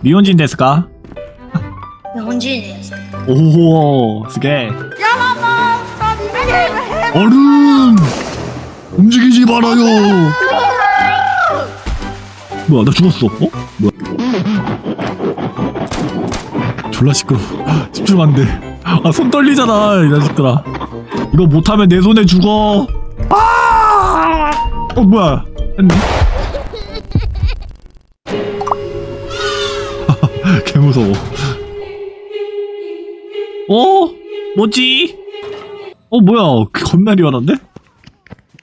미혼진 데스까? 日本人です。 오, 스게. 얼음! 움직이지 말아요! 뭐야, 나 죽었어. 어? 뭐야? 졸라 시끄러. 집중 안 돼. 아, 손 떨리잖아, 이 자식들아. 이거 못하면 내 손에 죽어. 아! 어, 뭐야. 했네. 무서워. 어? 뭐지? 어 뭐야 겁나 리얼한데? 왜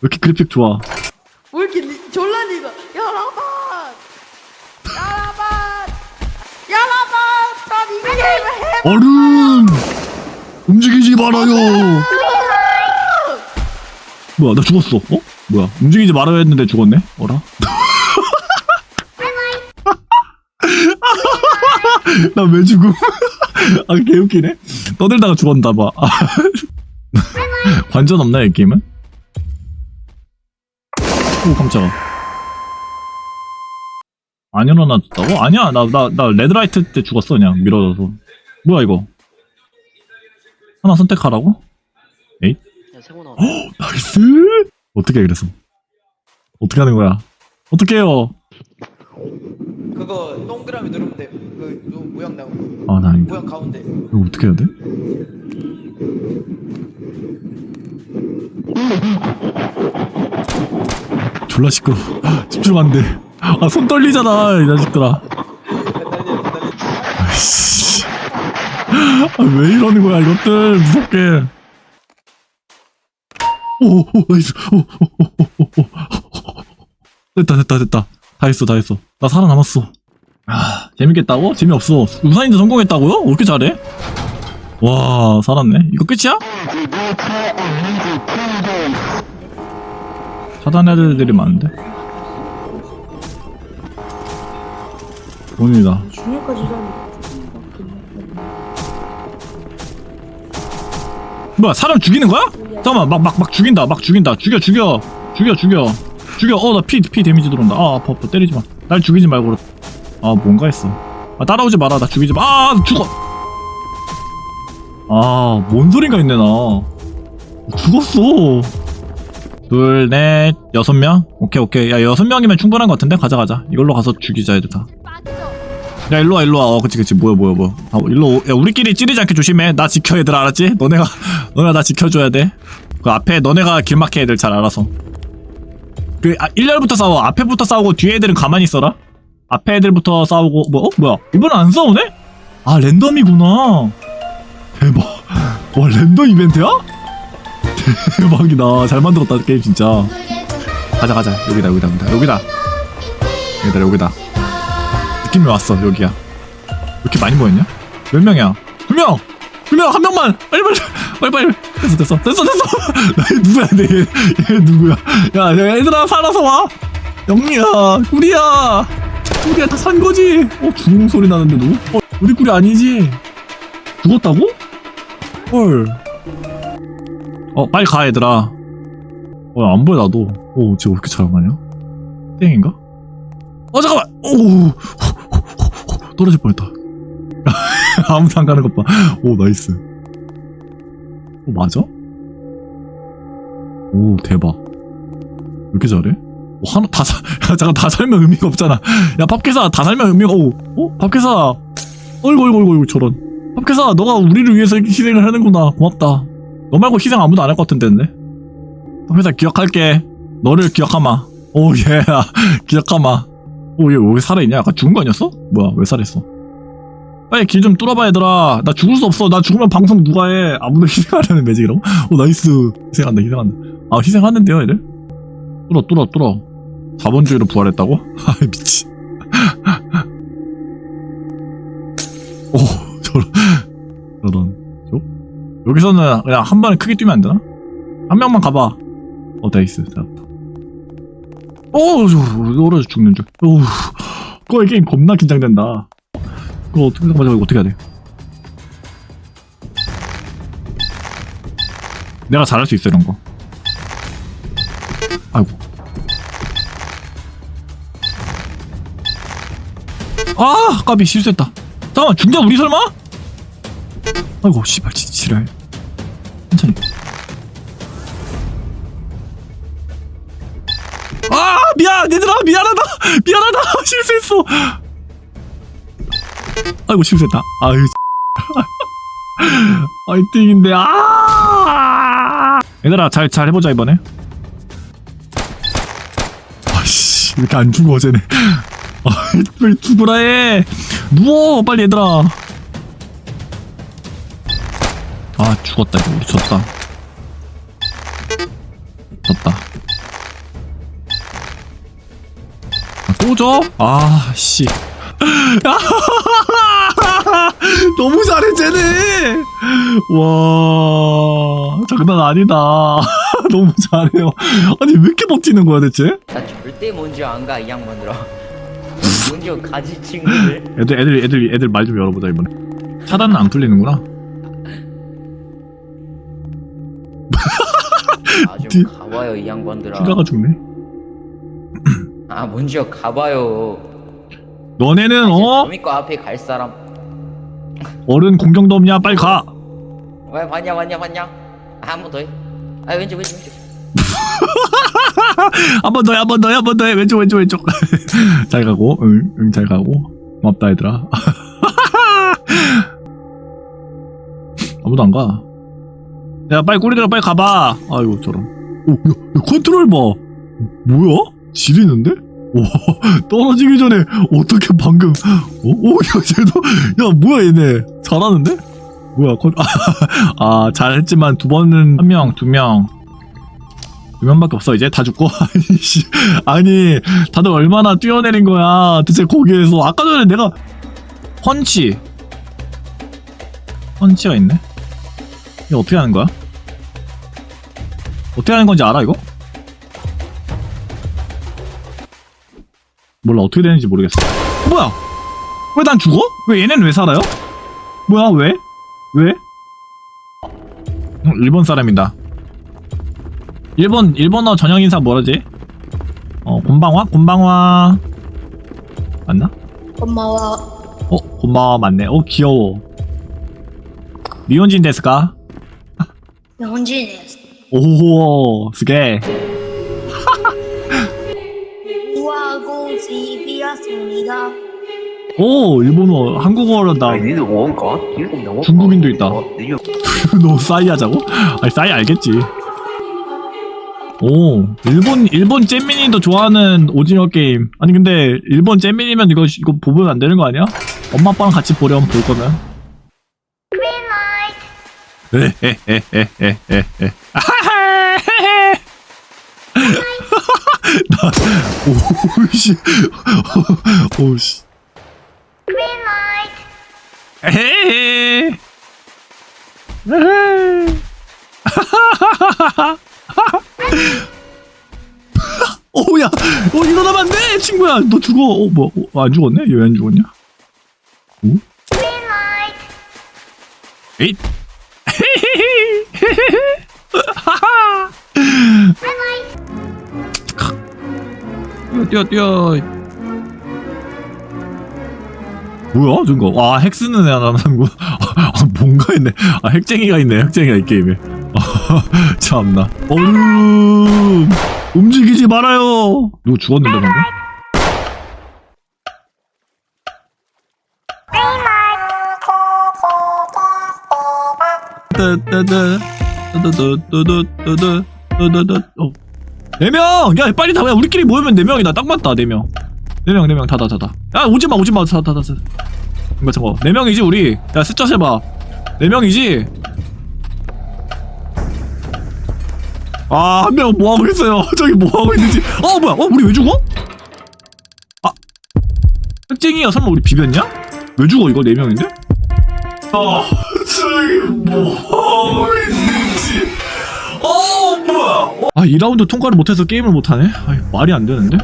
이렇게 그래픽 좋아 왜 이렇게 리, 졸라 리가 여러분 여러분 여러분 난이 게임을 해 얼음 움직이지 말아요 뭐야 나 죽었어 어? 뭐야 움직이지 말아야 했는데 죽었네 어라? 나 왜 죽음? 아 개웃기네 떠들다가 죽었나 봐 아. 관전 없나 이 게임은? 오 깜짝아 안 일어났다고? 아니야 나 나 나 레드라이트 때 죽었어 그냥 밀어져서 뭐야 이거 하나 선택하라고? 에잇 야 나와. 나이스 어떻게 해 그래서 어떻게 하는 거야 어떻게 해요 그거 동그라미 누르면 돼. 그 요- 모양 나오고 아나 아닌데? 모양 가운데. 이거 어떻게 해야 돼? 졸라 시끄러. 집중 안 돼 아 손 떨리잖아 이 자식들아. 아이씨. 아, 왜 이러는 거야 이것들. 무섭게. 오 오 나이스. 오, 오, 오, 오, 오, 오. 됐다 됐다 됐다. 다 했어 다 했어 나 살아남았어. 아 재밌겠다고? 재미없어. 우사인도 성공했다고요? 왜 이렇게 잘해? 와 살았네. 이거 끝이야? 차단해야 될 애들이 많은데? 돈이다. 중요까지 좀 뭐야 사람 죽이는 거야? 잠깐만 막 막 막 죽인다 막 죽인다. 죽여 죽여. 죽여 죽여. 죽여. 어 나 피 피 데미지 들어온다. 아 아파 아파. 때리지 마 날 죽이지 말고 아 뭔가 했어. 아 따라오지 마라. 나 죽이지 마아 죽어! 아 뭔 소린가 있네 나. 죽었어. 둘 넷 여섯 명? 오케이 오케이. 야 여섯 명이면 충분한 것 같은데? 가자 가자. 이걸로 가서 죽이자 애들 다 야 일로와 일로와. 어 그치 그치. 뭐야 뭐야 뭐야. 아, 일로 오- 야 우리끼리 찌르지 않게 조심해. 나 지켜 얘들아. 알았지? 너네가 너네가 나 지켜줘야 돼그 앞에 너네가 길 막혀 애들 잘 알아서 그 아, 1열부터 싸워 앞에부터 싸우고 뒤에 애들은 가만히 있어라 앞에 애들부터 싸우고 뭐 어? 뭐야 이번엔 안 싸우네? 아 랜덤이구나 대박 와 랜덤 이벤트야? 대박이다 잘 만들었다 게임 진짜 가자 가자 여기다 여기다 여기다 여기다 여기다 여기다 느낌이 왔어 여기야 왜 이렇게 많이 모였냐? 몇 명이야? 두 명! 두 명! 한 명만! 빨리 빨리 빨리 빨리 됐어 됐어 됐어 됐어 나 누구야 내 얘, 얘 누구야 야, 야 얘들아 살아서 와 영미야 구리야 구리야 다 산 거지 어 죽은 소리 나는데 너? 어 우리 구리 아니지? 죽었다고? 헐어 빨리 가 얘들아 어안 보여 나도 어쟤왜 이렇게 잘하냐? 땡인가? 어 잠깐만 오 떨어질 뻔했다. 아무도 안 가는 것 봐. 오, 나이스. 오, 맞아? 오, 대박. 왜 이렇게 잘해? 오, 하나, 다 사, 야, 잠깐, 다 살면 의미가 없잖아. 야, 밥캐사, 다 살면 의미가, 오, 어? 밥캐사. 어이구, 어이구, 어이구, 저런. 밥캐사, 너가 우리를 위해서 희생을 하는구나. 고맙다. 너 말고 희생 아무도 안 할 것 같은데, 밥캐사, 기억할게. 너를 기억하마. 오, 예, 기억하마. 오, 얘 왜 살아있냐? 아까 죽은 거 아니었어? 뭐야, 왜 살아있어? 빨리 길 좀 뚫어봐, 얘들아. 나 죽을 수 없어. 나 죽으면 방송 누가 해? 아무도 희생하려는 매직이라고? 오, 나이스. 희생한다, 희생한다. 아, 희생하는데요, 얘들? 뚫어, 뚫어, 뚫어. 자본주의로 부활했다고? 아, 미친. 오, 저런, 저런. 저? 여기서는 그냥 한 번에 크게 뛰면 안 되나? 한 명만 가봐. 어, 나이스. 잡았다. 오, 떨어져 죽는 줄. 오, 그거 이 게임 겁나 긴장된다. 그거 어떻게? 이거 어떻게 해야 돼? 내가 잘할 수 있어 이런 거. 아이고. 아 까비 실수했다 잠깐만 중자 우리 설마? 아이고 씨발 지- 지랄 천천히 아 미안 얘들아 미안하다 미안하다 실수했어 아이고 실수했다. 아유 화이팅인데 아! 얘들아 잘 잘 해보자 이번에. 아씨 왜 이렇게 안 죽어 쟤네 아왜 죽으라 해. 누워 빨리 얘들아. 아 죽었다 이거. 우리 졌다. 졌다. 아, 또 져? 아씨 너무 잘해 쟤네. 와 장난 아니다. 너무 잘해요. 아니 왜 이렇게 버티는 거야 대체? 나 절대 먼저 안가 이 양반들아. 먼저 가지 친구들. 애들 애들 애들 애들 말 좀 열어보자 이번에. 차단은 안 풀리는구나. 아좀 가봐요 이 양반들아. 피가가 죽네. 아 먼저 가봐요 너네는 어? 저 믿고 앞에 갈 사람. 어른 공경도 없냐? 빨리 가. 왜 봤냐 봤냐 봤냐? 아, 한번 더해. 아 왼쪽 왼쪽 왼쪽. 한 번 더해 한 번 더해 한 번 더해. 왼쪽 왼쪽 왼쪽. 잘 가고. 응 응 잘 가고. 고맙다 얘들아. 아무도 안 가. 야 빨리 꼬리들아 빨리 가봐. 아이고 저런. 오 야, 야, 컨트롤 봐. 뭐야? 지리는데 와 떨어지기 전에 어떻게 방금 오야 쟤도 야 뭐야 얘네. 잘하는데? 뭐야 컨... 아 잘했지만 두 번은 한 명 두 명. 두 명밖에 없어 이제? 다 죽고? 아니 씨. 아니 다들 얼마나 뛰어내린 거야. 대체 거기에서. 아까 전에 내가 펀치. 펀치가 있네? 이거 어떻게 하는 거야? 어떻게 하는 건지 알아 이거 몰라 어떻게 되는지 모르겠어 어, 뭐야 왜 난 죽어? 왜 얘넨 왜 살아요? 뭐야 왜? 왜? 어, 일본 사람이다 일본 일본어 전형 인사 뭐라지? 어 곰방화? 곰방화 맞나? 고마워. 어 곤방화 맞네 어 귀여워 미혼진 데스까? 혼진이었어. 오호 스게 시비였습니다. 오 일본어 한국어로 나 아니 니들 뭔가? 니들 너무 중국인도 있다. 니들 너 싸이 하자고? 아니 싸이 알겠지. 오 일본 일본 잼민이도 좋아하는 오징어 게임 아니 근데 일본 잼민이면 이거 이거 보면 안 되는 거 아니야? 엄마 아빠랑 같이 보려면 볼 거면 에헤헤헤헤헤헤 아하하 나 오씨 오씨. 에헤헤. 에헤. 오야, 어 일어나면 안 돼, 친구야. 너 죽어. 어 뭐, 어, 안 죽었네? 왜 안 죽었냐? 오? 에잇. 하하. 뛰어, 뛰어, 뛰어. 뭐야, 저거? 와, 핵 쓰는 애 하나 남고. 아, 뭔가 있네. 아, 핵쟁이가 있네, 핵쟁이가 이 게임에. 참나. 얼음! 움직이지 말아요! 누구 죽었는데, 방금? 따따따, 따따따따따따, 따따따, 어. 네 명! 야, 빨리 다, 야, 우리끼리 모이면 네 명이다. 딱 맞다, 네 명. 네 명, 네 명, 다, 다, 다, 다. 야, 오지 마, 오지 마. 다, 다, 다. 다. 이거 저거. 네 명이지, 우리. 야, 숫자 세봐. 네 명이지? 아, 한 명 뭐 하고 있어요? 저기 뭐 하고 있는지. 어, 뭐야? 어, 우리 왜 죽어? 아, 핵쟁이야. 설마 우리 비볐냐? 왜 죽어, 이거 네 명인데? 아, 저기 뭐 하고 있는지. 어, 뭐야? 아, 2라운드 통과를 못해서 게임을 못하네? 아이, 말이 안 되는데?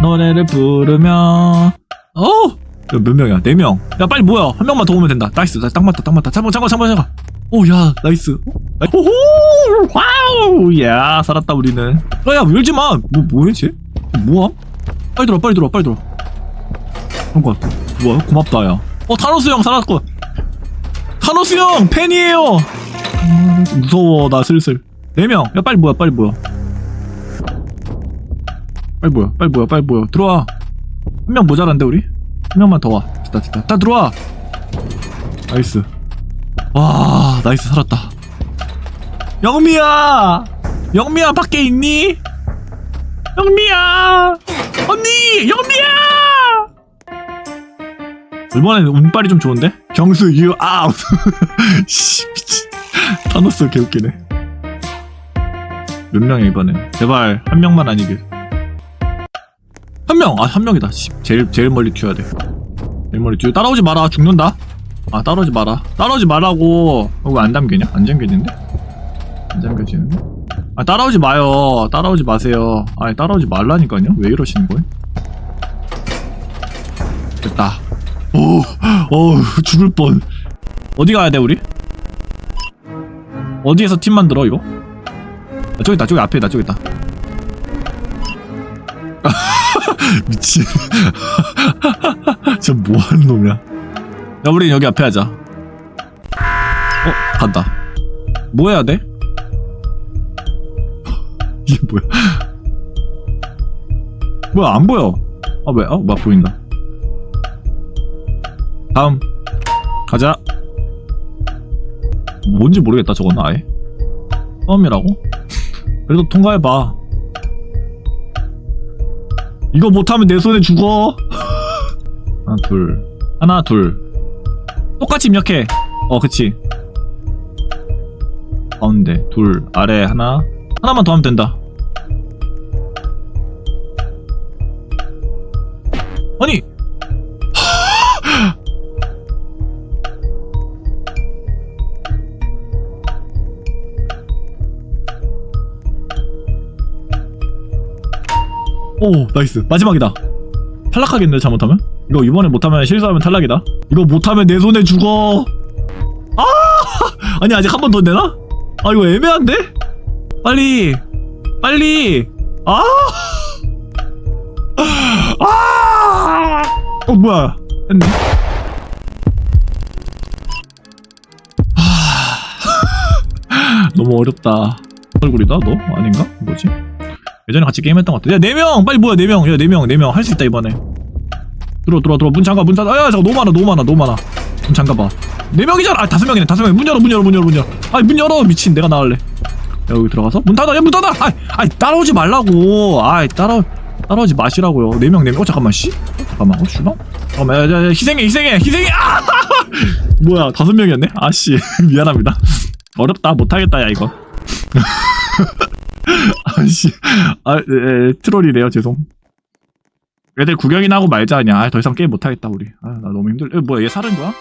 노래를 부르면! 야, 몇 명이야? 네 명. 야, 빨리 모여. 한 명만 더 오면 된다. 나이스. 나 딱 맞다, 딱 맞다. 잠깐, 잠깐, 잠깐, 잠깐. 오, 야, 나이스. 어? 오호! 와우! 야, 살았다, 우리는. 야, 야, 울지 마! 뭐, 쟤? 뭐함? 빨리 들어, 빨리 들어, 빨리 들어. 뭔가 뭐야 고맙다 야어 타노스 형 살았고 타노스 형 팬이에요 음, 무서워 나 슬슬 4명 야 빨리 뭐야 빨리 뭐야 빨리 뭐야 빨리 뭐야 빨리 뭐야 들어와. 한 명 모자란데 우리? 한 명만 더와. 됐다 됐다. 다 들어와. 나이스. 와 나이스 살았다. 영미야! 영미야 밖에 있니? 영미야! 언니! 영미야! 이번엔 운빨이 좀 좋은데? 경수 유 아웃 씨 미친. 타노스 개웃기네. 몇 명이야 이번엔? 제발 한 명만 아니길 한 명. 아 한 명이다. 씨, 제일 제일 멀리 튀어야 돼. 제일 멀리 튀어. 따라오지 마라. 죽는다. 아 따라오지 마라. 따라오지 말라고. 어, 왜안 담기냐? 안 잠겨지는데? 안 잠겨지는데? 아 따라오지 마요. 따라오지 마세요. 아니 따라오지 말라니까요? 왜 이러시는 거예요? 됐다. 오, 어 죽을 뻔. 어디 가야 돼 우리? 어디에서 팀 만들어 이거? 아, 저기 있다, 저기 앞에 있다, 저기 있다. 미친. 저 뭐하는 놈이야? 야, 우리 여기 앞에 하자. 어, 간다. 뭐 해야 돼? 이게 뭐야? 뭐야 안 보여? 아 왜? 어, 뭐야 보인다. 다음 가자 뭔지 모르겠다 저거는 아예 처음이라고? 그래도 통과해봐 이거 못하면 내 손에 죽어. 하나 둘. 하나 둘. 똑같이 입력해. 어 그치. 가운데 둘. 아래 하나. 하나만 더 하면 된다 오 나이스. 마지막이다. 탈락하겠네 잘못하면? 이거 이번에 못하면 실수하면 탈락이다. 이거 못하면 내 손에 죽어. 아! 아니 아직 한 번 더 내나? 아 이거 애매한데? 빨리 빨리. 아! 아! 어 뭐야? 했네. 아 너무 어렵다. 얼굴이다 너? 아닌가? 뭐지? 예전에 같이 게임했던 것 같아. 야, 4명! 빨리 뭐야, 4명. 야, 4명, 4명. 할 수 있다, 이번에. 들어, 들어, 들어. 문 잠가, 문 잠가. 아, 야, 잠깐, 너무 많아, 너무 많아, 너무 많아. 문 잠가봐. 4명이잖아! 아, 5명이네, 5명. 문 열어, 문 열어, 문 열어, 문 열어. 아이, 문 열어! 미친, 내가 나갈래. 야, 여기 들어가서? 문 닫아, 야, 문 닫아! 아이, 아이, 따라오지 말라고. 아이, 따라, 따라오지 마시라고요. 4명, 4명. 어, 잠깐만, 씨? 잠깐만, 어, 슈방? 잠깐만, 야, 야, 야, 희생해, 희생해, 희생해! 아! 뭐야, 5명이었네? 아, 씨. 미안합니다. 어렵다, 못하겠다, 야, 이거. 아씨, 아, 에, 에, 트롤이래요, 죄송. 애들 구경이나 하고 말자, 그냥. 아, 더 이상 게임 못하겠다, 우리. 아, 나 너무 힘들, 에, 뭐야, 얘 살은 거야?